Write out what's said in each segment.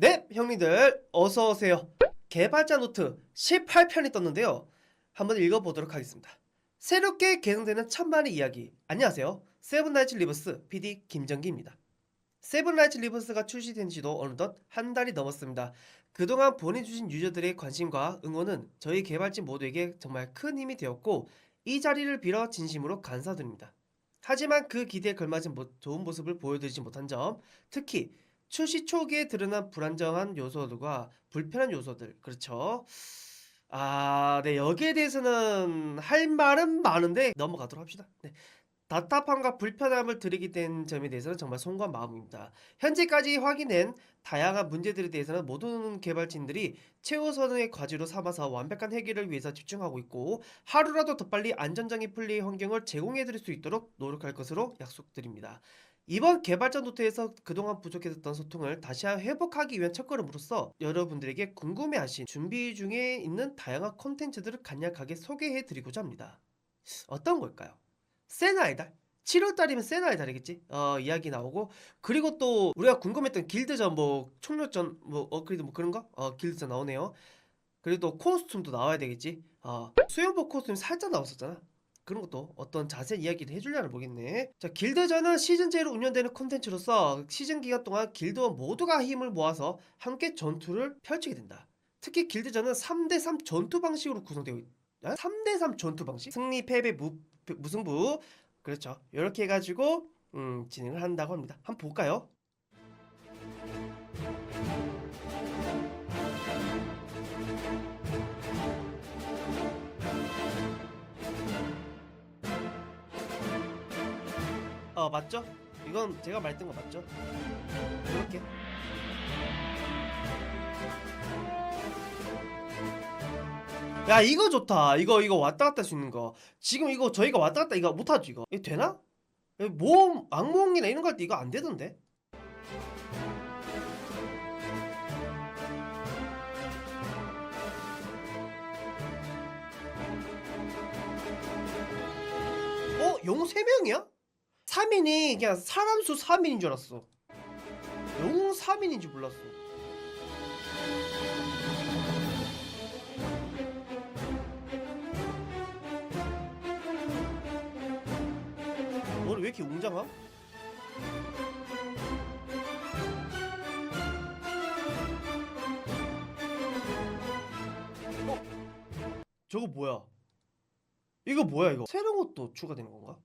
네, 형님들 어서 오세요. 개발자 노트 18편이 떴는데요. 한번 읽어보도록 하겠습니다. 새롭게 개성되는 천만의 이야기. 안녕하세요. 세븐나이츠 리버스 PD 김정기입니다. 세븐나이츠 리버스가 출시된 지도 어느덧 한 달이 넘었습니다. 그동안 보내주신 유저들의 관심과 응원은 저희 개발진 모두에게 정말 큰 힘이 되었고 이 자리를 빌어 진심으로 감사드립니다. 하지만 그 기대에 걸맞은 모- 좋은 모습을 보여드리지 못한 점, 특히 출시 초기에 드러난 불안정한 요소들과 불편한 요소들, 그렇죠? 아, 네, 여기에 대해서는 할 말은 많은데 넘어가도록 합시다. 네. 답답함과 불편함을 드리게 된 점에 대해서는 정말 송구한 마음입니다. 현재까지 확인된 다양한 문제들에 대해서는 모든 개발진들이 최우선의 과제로 삼아서 완벽한 해결을 위해서 집중하고 있고 하루라도 더 빨리 안전적인 플레이 환경을 제공해 드릴 수 있도록 노력할 것으로 약속드립니다. 이번 개발자 노트에서 그동안 부족했던 소통을 다시 회복하기 위한 첫걸음으로써 여러분들에게 궁금해하신 준비 중에 있는 다양한 콘텐츠들을 간략하게 소개해 드리고자 합니다. 어떤 걸까요? 세나의 달? 7월달이면 세나의 달이겠지? 어, 이야기 나오고 그리고 또 우리가 궁금했던 길드전 뭐 총력전 뭐 업그레이드 뭐 그런 거? 어, 길드전 나오네요. 그리고 또 코스튬도 나와야 되겠지? 어, 수영복 코스튬 살짝 나왔었잖아. 그런 것도 어떤 자세한 이야기를 해주려나 모르겠네. 자, 길드전은 시즌제로 운영되는 콘텐츠로서 시즌 기간 동안 길드원 모두가 힘을 모아서 함께 전투를 펼치게 된다. 특히 길드전은 3대3 전투 방식으로 구성되어 있, 3대3 전투 방식? 승리, 패배, 무, 무승부. 그렇죠. 이렇게 해가지고, 음, 진행을 한다고 합니다. 한번 볼까요? 어, 맞죠? 이건 제가 말했던 거 맞죠? 이렇게. 야 이거 좋다 이거 이거 왔다 갔다 할 수 있는 거 지금 이거 저희가 왔다 갔다 이거 못하죠 이거 이거 되나? 모험 악몽이나 이런 거 할 때 이거 안 되던데 어? 영웅 3명이야? 3인이 그냥 사람 수 3인인 줄 알았어 영웅 3인인 줄 몰랐어 너를 왜 이렇게 웅장함? 어? 저거 뭐야? 이거 뭐야 이거? 새로운 것도 추가되는 건가?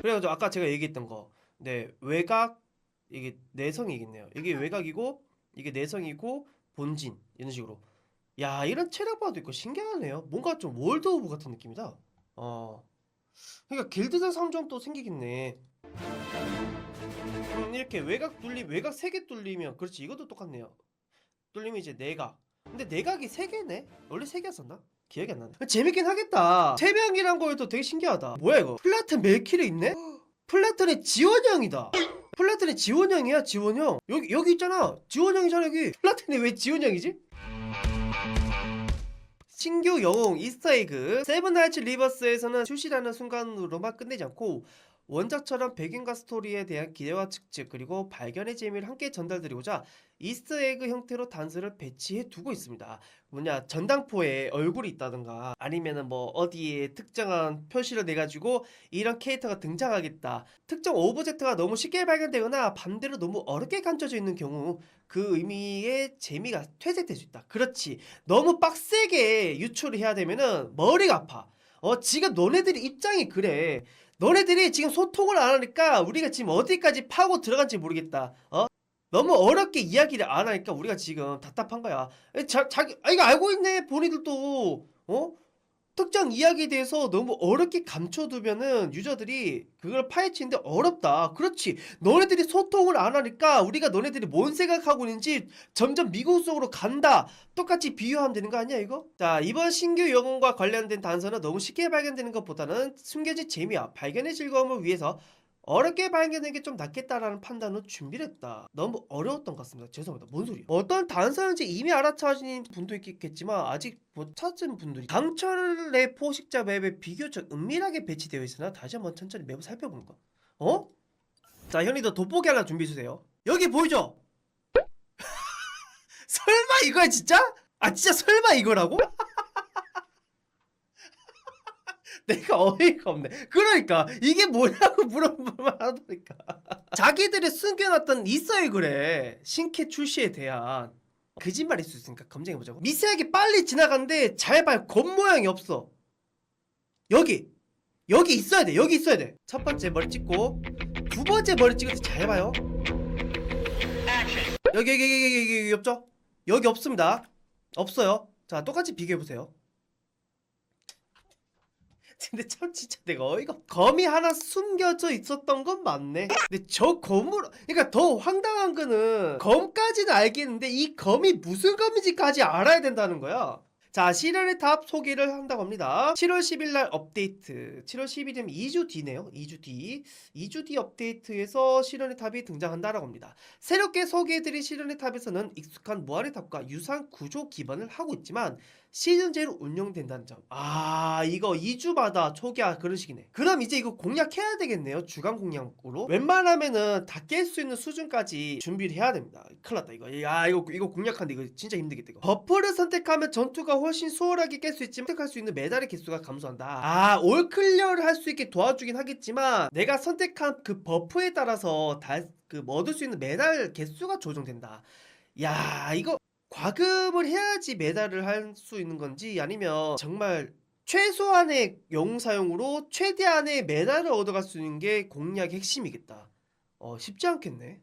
그래가지고 아까 제가 얘기했던 거, 네 외곽 이게 내성이겠네요. 이게 외곽이고 이게 내성이고 본진 이런 식으로. 야 이런 체력바도 있고 신기하네요. 뭔가 좀 월드 오브 같은 느낌이다. 어. 그러니까 길드전 상점도 생기겠네. 음, 이렇게 외곽 뚫림, 외곽 3개 뚫리면 그렇지 이것도 똑같네요. 뚫리면 이제 내각. 근데 내각이 3개네? 원래 3개였었나? 기억이 안 나네. 재밌긴 하겠다. 3명이란 거에도 되게 신기하다. 뭐야 이거? 플라튼 멜키르 있네? 플라튼의 지원형이다. 플라튼의 지원형이야 지원형. 여기 여기 있잖아. 지원형이잖아 여기. 플라튼이 왜 지원형이지? 신규 영웅 이스터에그 세븐 나이츠 리버스에서는 출시라는 순간으로만 끝내지 않고 원작처럼 배경과 스토리에 대한 기대와 측측 그리고 발견의 재미를 함께 전달드리고자 이스터에그 형태로 단서를 배치해 두고 있습니다. 뭐냐 전당포에 얼굴이 있다든가 아니면은 뭐 어디에 특정한 표시를 내 가지고 이런 캐릭터가 등장하겠다. 특정 오브젝트가 너무 쉽게 발견되거나 반대로 너무 어렵게 감춰져 있는 경우 그 의미의 재미가 퇴색될 수 있다. 그렇지. 너무 빡세게 유출을 해야 되면은 머리가 아파. 어, 지금 너네들이 입장이 그래. 너네들이 지금 소통을 안 하니까 우리가 지금 어디까지 파고 들어간지 모르겠다. 어? 너무 어렵게 이야기를 안 하니까 우리가 지금 답답한 거야. 에, 자, 자기, 아, 이거 알고 있네, 본인들도. 어? 특정 이야기에 대해서 너무 어렵게 감춰두면은 유저들이 그걸 파헤치는데 어렵다. 그렇지. 너네들이 소통을 안 하니까 우리가 너네들이 뭔 생각하고 있는지 점점 미국 속으로 간다. 똑같이 비유하면 되는 거 아니야, 이거? 자, 이번 신규 영웅과 관련된 단서는 너무 쉽게 발견되는 것보다는 숨겨진 재미와 발견의 즐거움을 위해서 어렵게 발견하는 게 좀 낫겠다라는 판단으로 준비를 했다. 너무 어려웠던 것 같습니다. 죄송합니다. 뭔 소리야? 어떤 단서인지 이미 알아차신 분도 있겠지만 아직 못 찾은 분들이 강철의 포식자 맵에 비교적 은밀하게 배치되어 있으나 다시 한번 천천히 맵을 살펴보는 거. 어? 자, 형님도 돋보기 하나 준비해 주세요. 여기 보이죠? 설마 이거야 진짜? 아 진짜 설마 이거라고? 내가 어이가 없네. 그러니까 이게 뭐냐고 물어보면 하니까. 자기들이 숨겨놨던 있어요 그래. 신캐 출시에 대한. 거짓말일 수 있으니까 검증해보자고. 미세하게 빨리 지나갔는데 잘 봐요 겉모양이 없어. 여기. 여기 있어야 돼. 여기 있어야 돼첫 번째 머리 찍고 두 번째 머리 찍을 때 잘 봐요. 여기 여기 여기 여기, 여기 없죠? 여기 없습니다. 없어요. 자 똑같이 비교해보세요 근데 참 진짜 내가 어이가 없- 검이 하나 숨겨져 있었던 건 맞네. 근데 저 검으로 그러니까 더 황당한 거는 검까지는 알겠는데 이 검이 무슨 검인지까지 알아야 된다는 거야 자 시련의 탑 소개를 한다고 합니다 7월 10일 날 업데이트 7월 10일이면 2주 뒤네요 2주 뒤 2주 뒤 업데이트에서 시련의 탑이 등장한다라고 합니다 새롭게 소개해드린 시련의 탑에서는 익숙한 무한의 탑과 유사한 구조 기반을 하고 있지만 시즌제로 운영된다는 점. 아, 이거 2주마다 초기화 그런 식이네. 그럼 이제 이거 공략해야 되겠네요. 주간 공략으로. 웬만하면은 다 깰 수 있는 수준까지 준비를 해야 됩니다. 큰일 났다, 이거. 야, 이거, 이거 공략하는데 이거 진짜 힘들겠다, 이거. 버프를 선택하면 전투가 훨씬 수월하게 깰 수 있지만 선택할 수 있는 메달의 개수가 감소한다. 아, 올 클리어를 할 수 있게 도와주긴 하겠지만 내가 선택한 그 버프에 따라서 달, 그 얻을 수 있는 메달 개수가 조정된다. 야, 이거 과금을 해야지 메달을 할 수 있는 건지 아니면 정말 최소한의 영웅 사용으로 최대한의 메달을 얻어갈 수 있는 게 공략의 핵심이겠다. 어, 쉽지 않겠네.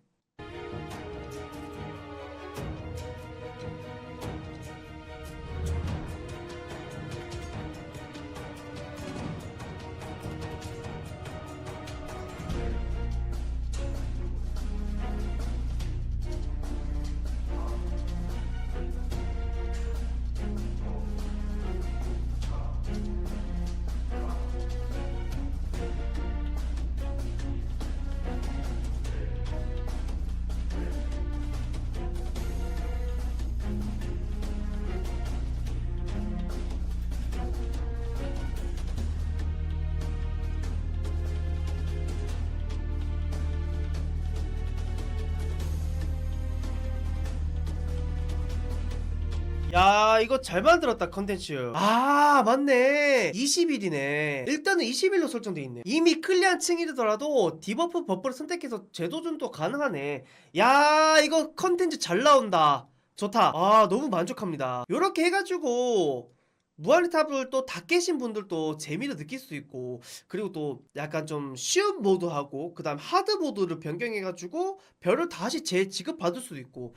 야, 이거 잘 만들었다, 컨텐츠. 아, 맞네. 20일이네. 일단은 20일로 설정돼 있네. 이미 클리한 층이더라도 디버프 버프를 선택해서 재도전도 가능하네. 야, 이거 컨텐츠 잘 나온다. 좋다. 아, 너무 만족합니다. 요렇게 해가지고, 무한의 탑을 또 다 깨신 분들도 재미를 느낄 수 있고 그리고 또 약간 좀 쉬운 모드하고 그 다음 하드 모드를 변경해가지고 별을 다시 재지급 받을 수도 있고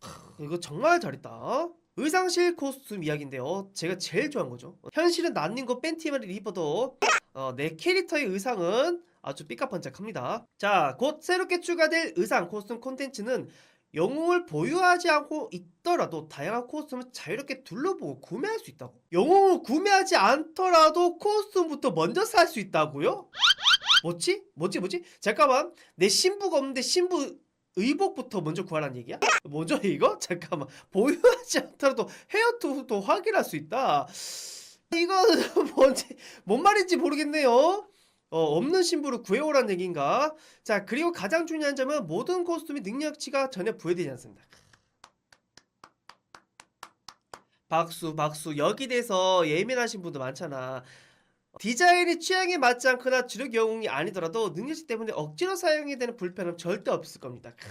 크, 이거 정말 잘했다 의상실 코스튬 이야기인데요 제가 제일 좋아한 거죠 현실은 난닝고 팬티만 입어도 어, 내 캐릭터의 의상은 아주 삐까번쩍합니다 자 곧 새롭게 추가될 의상 코스튬 콘텐츠는 영웅을 보유하지 않고 있더라도 다양한 코스튬을 자유롭게 둘러보고 구매할 수 있다고. 영웅을 구매하지 않더라도 코스튬부터 먼저 살 수 있다고요? 뭐지? 뭐지? 뭐지? 잠깐만. 내 신부가 없는데 신부 의복부터 먼저 구하라는 얘기야? 뭐죠 이거? 잠깐만. 보유하지 않더라도 헤어투도 확인할 수 있다. 이거 뭔지 뭔 말인지 모르겠네요. 어, 없는 신부를 구해오라는 얘기인가? 자, 그리고 가장 중요한 점은 모든 코스튬의 능력치가 전혀 부여되지 않습니다. 박수, 박수. 여기 대해서 예민하신 분도 많잖아. 디자인이 취향에 맞지 않거나 주력 영웅이 아니더라도 능력치 때문에 억지로 사용해야 되는 불편함 절대 없을 겁니다. 크으,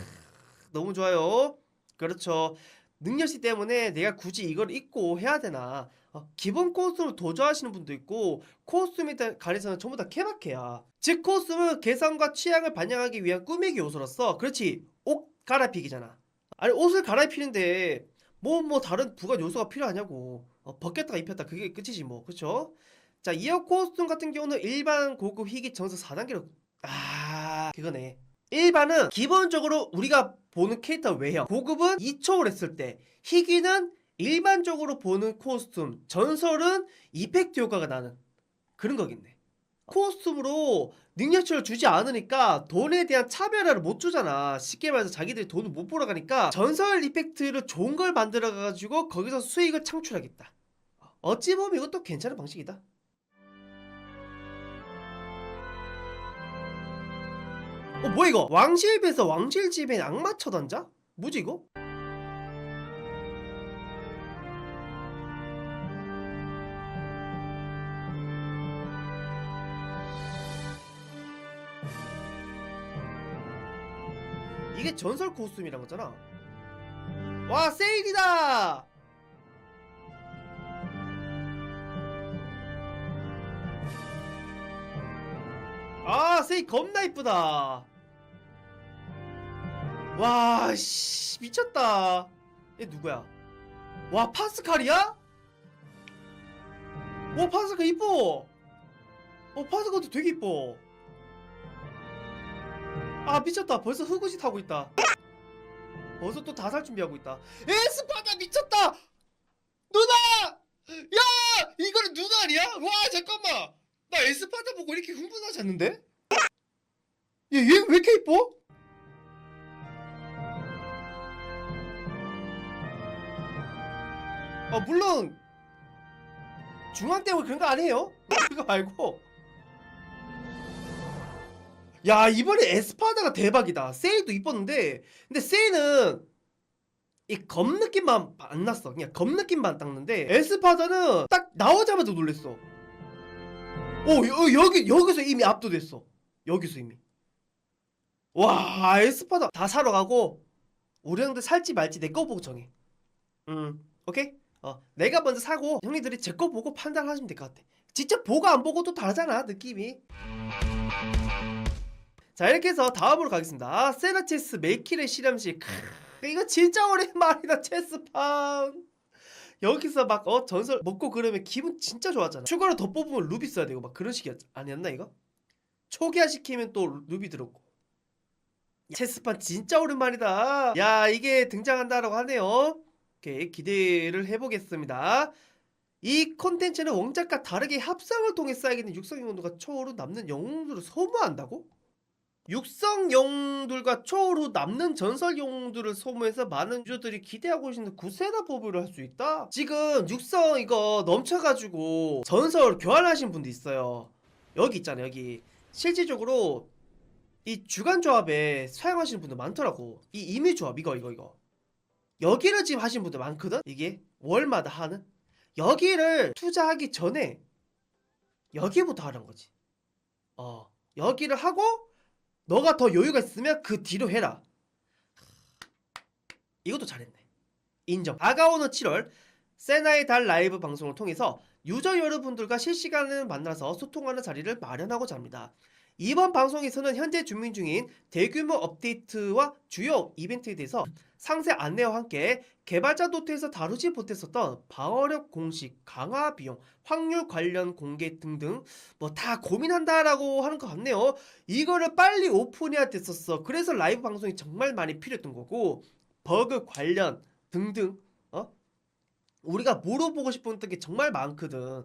너무 좋아요. 그렇죠. 능력치 때문에 내가 굳이 이걸 입고 해야 되나? 어, 기본 코스튬을 도저하시는 분도 있고 코스튬에 대한 관해서는 전부 다 케바케야. 즉 코스튬은 개성과 취향을 반영하기 위한 꾸미기 요소로서 그렇지 옷 갈아입히기잖아. 아니 옷을 갈아입히는데 뭐뭐 다른 부가 요소가 필요하냐고. 어, 벗겼다가 입혔다 그게 끝이지 뭐 그렇죠? 자 이어 코스튬 같은 경우는 일반 고급 희귀 정석 4단계로 아 그거네. 일반은 기본적으로 우리가 보는 캐릭터 외형. 고급은 2초를 했을 때 희귀는 일반적으로 보는 코스튬 전설은 이펙트 효과가 나는 그런 거겠네. 코스튬으로 능력치를 주지 않으니까 돈에 대한 차별화를 못 주잖아. 쉽게 말해서 자기들이 돈을 못 벌어가니까 전설 이펙트를 좋은 걸 만들어 가지고 거기서 수익을 창출하겠다. 어찌 보면 이것도 괜찮은 방식이다 어 뭐야 이거 왕실배에서 왕실집에 악마 처단자? 뭐지 이거? 이게 전설 코스튬이란 거잖아 와 세일이다 아 세일 겁나 이쁘다 와, 씨, 미쳤다. 얘 누구야? 와, 파스칼이야? 오, 파스칼 이뻐. 어, 파스칼도 되게 이뻐. 아, 미쳤다. 벌써 흑옷이 타고 있다. 벌써 또 다 살 준비하고 있다. 에스파다 미쳤다. 누나! 야, 이거는 누나 아니야? 와, 잠깐만. 나 에스파다 보고 이렇게 흥분하지 않는데? 얘, 얘 왜 이렇게 이뻐? 어 물론 중앙 때문에 그런 거 아니에요? 그거 말고 야 이번에 에스파다가 대박이다 세일도 이뻤는데 근데 세일은 이검 느낌만 안 났어 그냥 검 느낌만 땄는데 에스파다는 딱 나오자마자 놀랬어 오 여, 여기 여기서 이미 압도됐어 여기서 이미 와 에스파다 다 사러 가고 우리 형들 살지 말지 내 거 보고 정해 음 오케이 어, 내가 먼저 사고 형님들이 제 거 보고 판단하시면 될 것 같아. 직접 보고 안 보고 또 다르잖아 느낌이. 자 이렇게 해서 다음으로 가겠습니다. 세라체스 메이키의 실험실. 크, 이거 진짜 오랜만이다 체스판. 여기서 막 어 전설 먹고 그러면 기분 진짜 좋았잖아. 추가로 더 뽑으면 루비 써야 되고 막 그런 식이 아니었나 이거? 초기화 시키면 또 루비 들었고. 체스판 진짜 오랜만이다. 야 이게 등장한다라고 하네요. 오케이 기대를 해보겠습니다. 이 콘텐츠는 원작과 다르게 합성을 통해 쌓이게 된 육성 영웅들과 초월후 남는 영웅들을 소모한다고? 육성 영웅들과 초월후 남는 전설 영웅들을 소모해서 많은 유저들이 기대하고 있는 구세나 포부를 할 수 있다? 지금 육성 이거 넘쳐가지고 전설 교환하신 분도 있어요. 여기 있잖아요 여기 실질적으로 이 주간 조합에 사용하시는 분들 많더라고. 이 이미 조합 이거 이거 이거. 여기를 지금 하신 분들 많거든? 이게 월마다 하는 여기를 투자하기 전에 여기부터 하는 거지 어 여기를 하고 너가 더 여유가 있으면 그 뒤로 해라. 이것도 잘했네. 인정. 다가오는 7월 세나의 달 라이브 방송을 통해서 유저 여러분들과 실시간을 만나서 소통하는 자리를 마련하고자 합니다. 이번 방송에서는 현재 준비 중인 대규모 업데이트와 주요 이벤트에 대해서 상세 안내와 함께 개발자 노트에서 다루지 못했었던 방어력 공식, 강화 비용, 확률 관련 공개 등등 뭐 다 고민한다라고 하는 것 같네요. 이거를 빨리 오픈해야 됐었어. 그래서 라이브 방송이 정말 많이 필요했던 거고 버그 관련 등등 어? 우리가 물어보고 싶은 게 정말 많거든.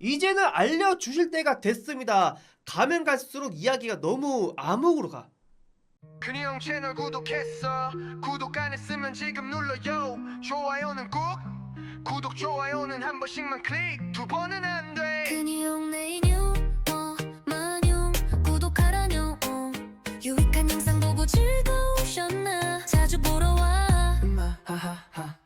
이제는 알려주실 때가 됐습니다. 가면 갈수록 이야기가 너무 암흑으로 가. 큰이 형 채널 구독했어? 구독 안 했으면 지금 눌러요. 좋아요는 꼭. 구독 좋아요는 한 번씩만 클릭. 두 번은 안돼. 근이용 내 인용 어 만용 구독하라뇨. 어. 유익한 영상 보고 즐거우셨나? 자주 보러 와. 마하하하